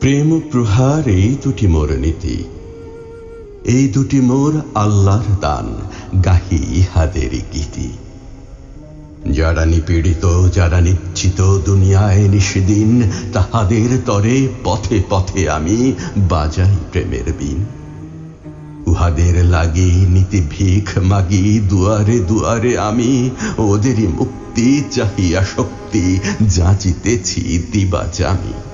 প্রেম প্রহার এই দুটি মোর নীতি। এই দুটি মোর আল্লাহর দান, গাহি ইহাদের গীতি। যারা নিপীড়িত, যারা নিশ্চিত দুনিয়ায় নিষিদিন, তাহাদের তরে পথে পথে আমি বাজাই প্রেমের বিন। উহাদের লাগি নীতি ভিখ মাগি দুয়ারে দুয়ারে আমি, ওদেরই মুক্তি চাহিয়া শক্তি, যাচিতেছি দিবা জামি।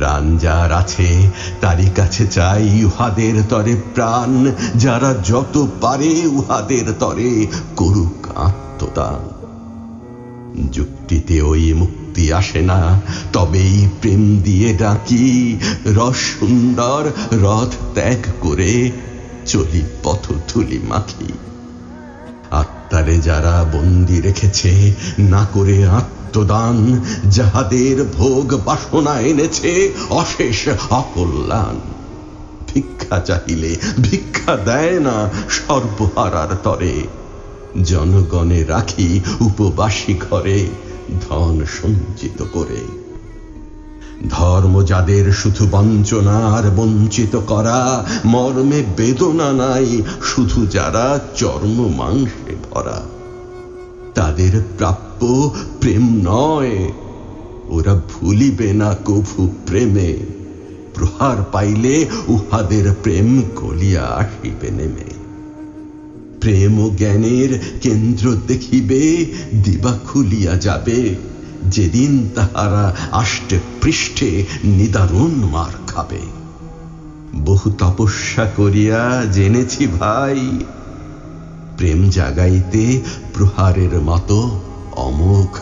প্রাণ যার আছে, তারই কাছে চাই উহাদের তরে প্রাণ। যারা যত পারে উহাদের তরে করুক আত্মদান। যুক্তিতে ওই মুক্তি আসে না, তবেই প্রেম দিয়ে ডাকি, রস সুন্দর রথ ত্যাগ করে চলি পথ ধুলি মাখি। আত্মারে যারা বন্দি রেখেছে, না করে আত্মদান যাহাদের ভোগ বাসনা এনেছে, অশেষ অকল্যাণ। ভিক্ষা চাহিলে ভিক্ষা দেয় না সর্বহারার তরে। জনগণে রাখি উপবাসী ঘরে ধন সঞ্চিত করে। ধর্ম যাদের শুধু বঞ্চনার বঞ্চিত করা, মর্মে বেদনা নাই, শুধু যারা চর্ম মাংসে ভরা। তাদের প্রাপ্য প্রেম নয়। ওরা ভুলিবে না কভু প্রেমে। প্রহার পাইলে উহাদের প্রেম গলিয়া আসিবে নেমে। প্রেম ও জ্ঞানের কেন্দ্র দেখিবে, দিবা খুলিয়া যাবে। যেদিন তাহারা আষ্টে পৃষ্ঠে নিদারুণ মার খাবে। বহু তপস্যা করিয়া জেনেছি ভাই প্রেম জাগাইতে প্রহারের মতো অমোঘ